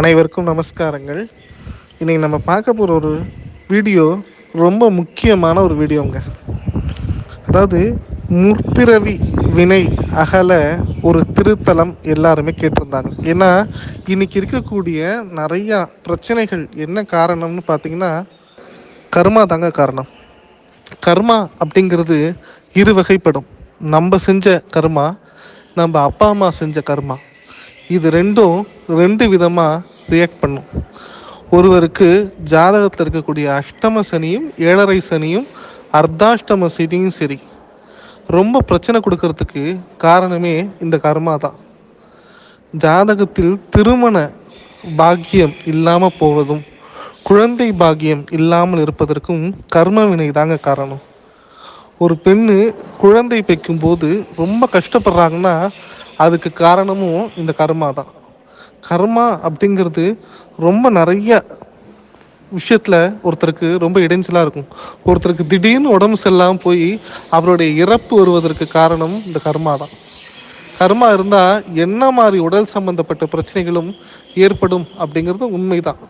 அனைவருக்கும் நமஸ்காரங்கள். இன்றைக்கி நம்ம பார்க்க போகிற ஒரு வீடியோ ரொம்ப முக்கியமான ஒரு வீடியோங்க. அதாவது முற்பிறவி வினை அகல ஒரு திருத்தலம் எல்லாருமே கேட்டிருந்தாங்க. ஏன்னா இன்னைக்கு இருக்கக்கூடிய நிறையா பிரச்சனைகள் என்ன காரணம்னு பார்த்தீங்கன்னா கர்மா தாங்க காரணம். கர்மா அப்படிங்கிறது இரு வகைப்படும். நம்ம செஞ்ச கர்மா நம்ம அப்பா அம்மா செஞ்ச கர்மா. இது ரெண்டும் ரெண்டு விதமாக ரியாக்ட் பண்ணும். ஒருவருக்கு ஜாதகத்தில் இருக்கக்கூடிய அஷ்டம சனியும் ஏழரை சனியும் அர்த்தாஷ்டம சனியும் சரி. ரொம்ப பிரச்சனை கொடுக்கறதுக்கு காரணமே இந்த கர்மா தான். ஜாதகத்தில் திருமண பாக்கியம் இல்லாமல் போவதும் குழந்தை பாக்கியம் இல்லாமல் இருப்பதற்கும் கர்ம வினை தாங்க காரணம். ஒரு பெண்ணு குழந்தை பெக்கும்போது ரொம்ப கஷ்டப்படுறாங்கன்னா அதுக்கு காரணமும் இந்த கர்மா தான். கர்மா அப்படிங்கிறது ரொம்ப நிறைய விஷயத்தில் ஒருத்தருக்கு ரொம்ப இடைஞ்சலாக இருக்கும். ஒருத்தருக்கு திடீர்னு உடம்பு சரியில்லாமல் போய் அவருடைய இறப்பு வருவதற்கு காரணம் இந்த கர்மா தான். கர்மா இருந்தால் என்ன மாதிரி உடல் சம்பந்தப்பட்ட பிரச்சனைகளும் ஏற்படும் அப்படிங்கிறது உண்மைதான்.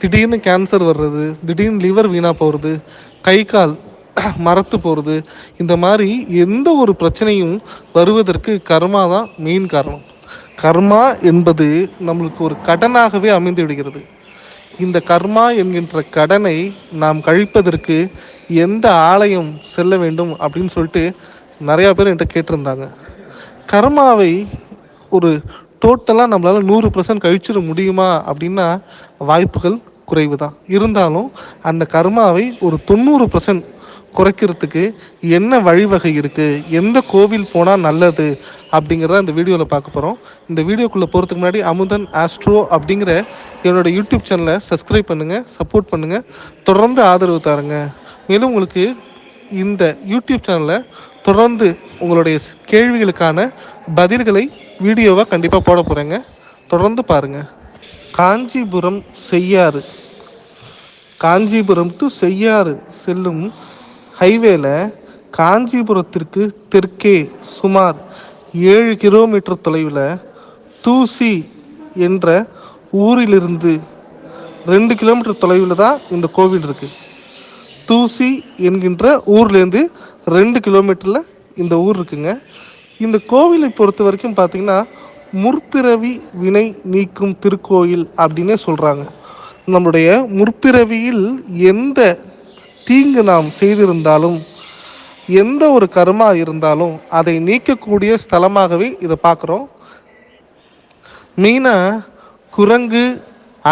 திடீர்னு கேன்சர் வர்றது திடீர்னு லிவர் வீணாக போகிறது கை கால் மரத்து போகிறது இந்த மாதிரி எந்த ஒரு பிரச்சனையும் வருவதற்கு கர்மா தான் மெயின் காரணம். கர்மா என்பது நம்மளுக்கு ஒரு கடனாகவே அமைந்து விடுகிறது. இந்த கர்மா என்கின்ற கடனை நாம் கழிப்பதற்கு எந்த ஆலயம் செல்ல வேண்டும் அப்படின்னு சொல்லிட்டு நிறையா பேர் என்கிட்ட கேட்டிருந்தாங்க. கர்மாவை ஒரு டோட்டலாக நம்மளால் நூறு பர்சன்ட் கழிச்சிட முடியுமா அப்படின்னா வாய்ப்புகள் குறைவு தான் இருந்தாலும் அந்த கர்மாவை ஒரு தொண்ணூறு பர்சன்ட் குறைக்கிறதுக்கு என்ன வழிவகை இருக்குது எந்த கோவில் போனால் நல்லது? அப்படிங்கிறத இந்த வீடியோவில் பார்க்க போகிறோம் இந்த வீடியோக்குள்ளே போகிறதுக்கு முன்னாடி அமுதன் ஆஸ்ட்ரோ அப்படிங்கிற என்னோட யூடியூப் சேனலை சப்ஸ்கிரைப் பண்ணுங்கள் சப்போர்ட் பண்ணுங்கள் தொடர்ந்து ஆதரவு தாருங்க. மேலும் உங்களுக்கு இந்த யூடியூப் சேனலில் தொடர்ந்து உங்களுடைய கேள்விகளுக்கான பதில்களை வீடியோவாக கண்டிப்பாக போட போகிறேங்க தொடர்ந்து பாருங்கள் காஞ்சிபுரம் செய்யாறு. காஞ்சிபுரம் டு செய்யாறு செல்லும் ஹைவேல காஞ்சிபுரத்திற்கு தெற்கே சுமார் ஏழு கிலோமீட்டர் தொலைவில் தூசி என்ற ஊரிலிருந்து ரெண்டு கிலோமீட்டர் தொலைவில் தான் இந்த கோவில் இருக்குது தூசி என்கின்ற ஊர்லேருந்து ரெண்டு கிலோமீட்டரில் இந்த ஊர் இருக்குங்க. இந்த கோவிலை பொறுத்த வரைக்கும் பார்த்தீங்கன்னா முற்பிறவி வினை நீக்கும் திருக்கோயில் அப்படின்னே சொல்கிறாங்க நம்முடைய முற்பிறவியில் எந்த தீங்கு நாம் செய்திருந்தாலும் எந்த ஒரு கர்மா இருந்தாலும் அதை நீக்கக்கூடிய ஸ்தலமாகவே இதை பார்க்குறோம் மெயினாக குரங்கு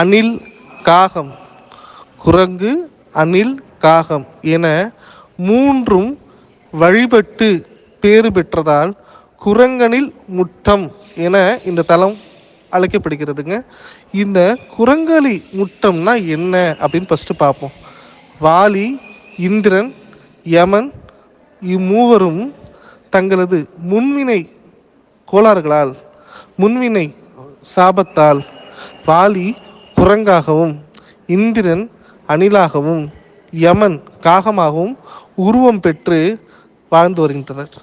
அணில் காகம். குரங்கு அணில் காகம் என மூன்றும் வழிபட்டு பேறு பெற்றதால் குரங்கனில் முட்டம் என இந்த தலம் அழைக்கப்படுகிறதுங்க. இந்த குரங்களி முட்டம்னா என்ன அப்படின்னு ஃபஸ்ட்டு பார்ப்போம். வாலி இந்திரன் யமன் இம்மூவரும் தங்களது முன்வினை கோளாறுகளால் முன்வினை சாபத்தால் வாலி குரங்காகவும் இந்திரன் அணிலாகவும் யமன் காகமாகவும் உருவம் பெற்று வாழ்ந்து வருகின்றனர்.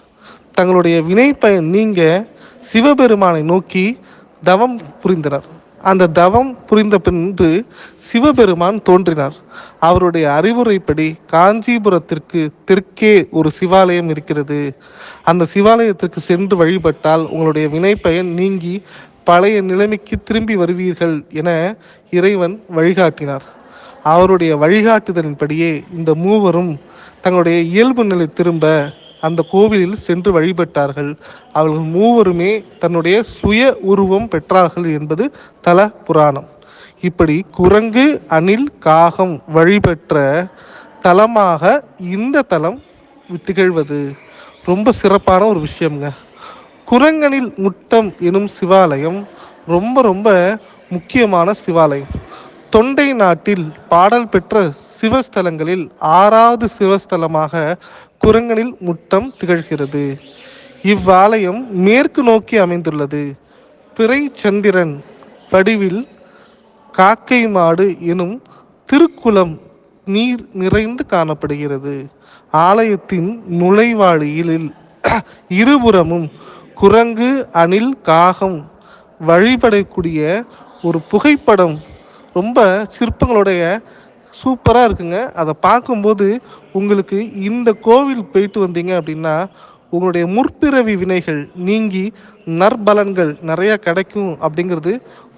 தங்களுடைய வினை பயன் நீங்க சிவபெருமானை நோக்கி தவம் புரிந்தனர். அந்த தவம் புரிந்த பின்பு சிவபெருமான் தோன்றினார். அவருடைய அறிவுரைப்படி காஞ்சிபுரத்திற்கு தெற்கே ஒரு சிவாலயம் இருக்கிறது. அந்த சிவாலயத்திற்கு சென்று வழிபட்டால் உங்களுடைய வினைப்பயன் நீங்கி பழைய நிலைமைக்கு திரும்பி வருவீர்கள் என இறைவன் வழிகாட்டினார். அவருடைய வழிகாட்டுதலின்படியே இந்த மூவரும் தங்களுடைய இயல்பு நிலை திரும்ப அந்த கோவிலில் சென்று வழிபட்டார்கள். அவர்கள் மூவருமே தன்னுடைய சுய உருவம் பெற்றார்கள் என்பது தல புராணம். இப்படி குரங்கு அணில் காகம் வழிபெற்ற தலமாக இந்த தலம் திகழ்வது ரொம்ப சிறப்பான ஒரு விஷயம்ங்க. குரங்கனில் முட்டம் எனும் சிவாலயம் ரொம்ப ரொம்ப முக்கியமான சிவாலயம். தொண்டை நாட்டில் பாடல் பெற்ற சிவஸ்தலங்களில் ஆறாவது சிவஸ்தலமாக குரங்கனில் முட்டம் திகழ்கிறது. இவ்வாலயம் மேற்கு நோக்கி அமைந்துள்ளது. பிறை சந்திரன் வடிவில் காக்கை மாடு எனும் திருக்குளம் நீர் நிறைந்து காணப்படுகிறது. ஆலயத்தின் நுழைவாளியில் இருபுறமும் குரங்கு அணில் காகம் வழிபடக்கூடிய ஒரு புகைப்படம் ரொம்ப சிற்பங்களுடைய சூப்பராக இருக்குங்க. அதை பார்க்கும்போது உங்களுக்கு இந்த கோவில் போயிட்டு வந்தீங்க அப்படின்னா உங்களுடைய முற்பிறவி வினைகள் நீங்கி நற்பலன்கள் நிறையா கிடைக்கும் அப்படிங்கிறது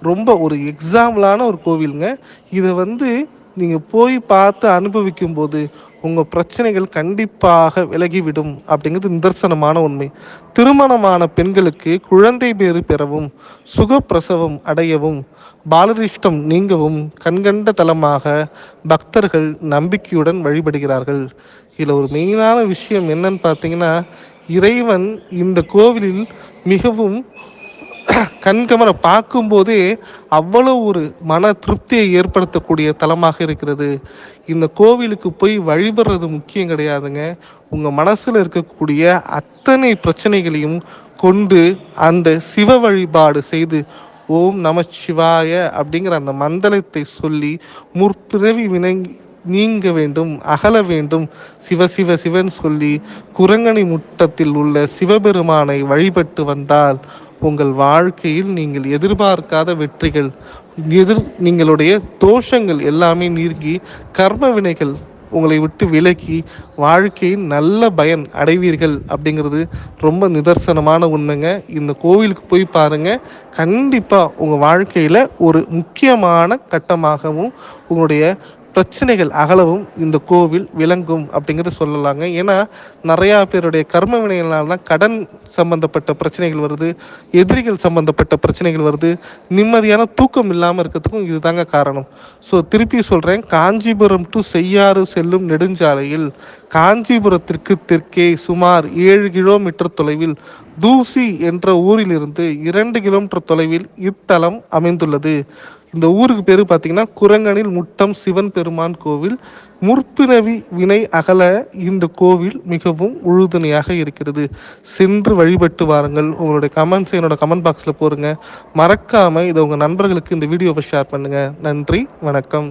ரொம்ப ஒரு எக்ஸாம்பிளான ஒரு கோவிலுங்க. இதை வந்து நீங்கள் போய் பார்த்து அனுபவிக்கும் போது உங்கள் பிரச்சனைகள் கண்டிப்பாக விலகிவிடும் அப்படிங்கிறது நிதர்சனமான உண்மை. திருமணமான பெண்களுக்கு குழந்தை பேறு பெறவும் சுகப்பிரசவம் அடையவும் பாலரிஷ்டம் நீங்கவும் கண்கண்ட தலமாக பக்தர்கள் நம்பிக்கையுடன் வழிபடுகிறார்கள். இதில் ஒரு மெயினான விஷயம் என்னன்னு பார்த்தீங்கன்னா இறைவன் இந்த கோவிலில் மிகவும் கண்கமர பார்க்கும்போதே அவ்வளோ ஒரு மன திருப்தியை ஏற்படுத்தக்கூடிய தலமாக இருக்கிறது. இந்த கோவிலுக்கு போய் வழிபடுறது முக்கியம் கிடையாதுங்க. உங்கள் மனசில் இருக்கக்கூடிய அத்தனை பிரச்சனைகளையும் கொண்டு அந்த சிவ வழிபாடு செய்து ஓம் நமச்சிவாய அப்படிங்கிற அந்த மந்தலத்தை சொல்லி முற்பிறவி வினங்கி நீங்க வேண்டும் அகல வேண்டும் சிவ சிவ சிவன் சொல்லி குரங்கணி முட்டத்தில் உள்ள சிவபெருமானை வழிபட்டு வந்தால் உங்கள் வாழ்க்கையில் நீங்கள் எதிர்பார்க்காத வெற்றிகள் எதிர் நீங்களுடைய தோஷங்கள் எல்லாமே நீங்கி கர்ம வினைகள் உங்களை விட்டு விலக்கி வாழ்க்கையின் நல்ல பயன் அடைவீர்கள் அப்படிங்கிறது ரொம்ப நிதர்சனமான உண்மைங்க. இந்த கோவிலுக்கு போய் பாருங்கள் கண்டிப்பாக உங்கள் வாழ்க்கையில் ஒரு முக்கியமான கட்டமாகவும் உங்களுடைய பிரச்சனைகள் அகலவும் இந்த கோவில் விளங்கும் அப்படிங்கிறத சொல்லலாங்க. ஏன்னா நிறையா பேருடைய கர்ம வினைகளால் தான் கடன் சம்பந்தப்பட்ட பிரச்சனைகள் வருது எதிரிகள் சம்பந்தப்பட்ட பிரச்சனைகள் வருது நிம்மதியான தூக்கம் இல்லாமல் இருக்கிறதுக்கும் இதுதாங்க காரணம். ஸோ திருப்பி சொல்கிறேன் காஞ்சிபுரம் டு செய்யாறு செல்லும் நெடுஞ்சாலையில் காஞ்சிபுரத்திற்கு தெற்கே சுமார் ஏழு கிலோமீட்டர் தொலைவில் தூசி என்ற ஊரிலிருந்து இரண்டு கிலோமீட்டர் தொலைவில் இத்தலம் அமைந்துள்ளது. இந்த ஊருக்கு பேர் பார்த்தீங்கன்னா குரங்கனில் முட்டம் சிவன் பெருமான் கோவில். முற்பினவி வினை அகல இந்த கோவில் மிகவும் உழுதுணையாக இருக்கிறது. சென்று வழிபட்டு வாருங்கள். உங்களுடைய கமெண்ட்ஸ் என்னோட கமெண்ட் பாக்ஸில் போடுங்க. மறக்காமல் இதை உங்கள் நண்பர்களுக்கு இந்த வீடியோவை ஷேர் பண்ணுங்கள் நன்றி வணக்கம்.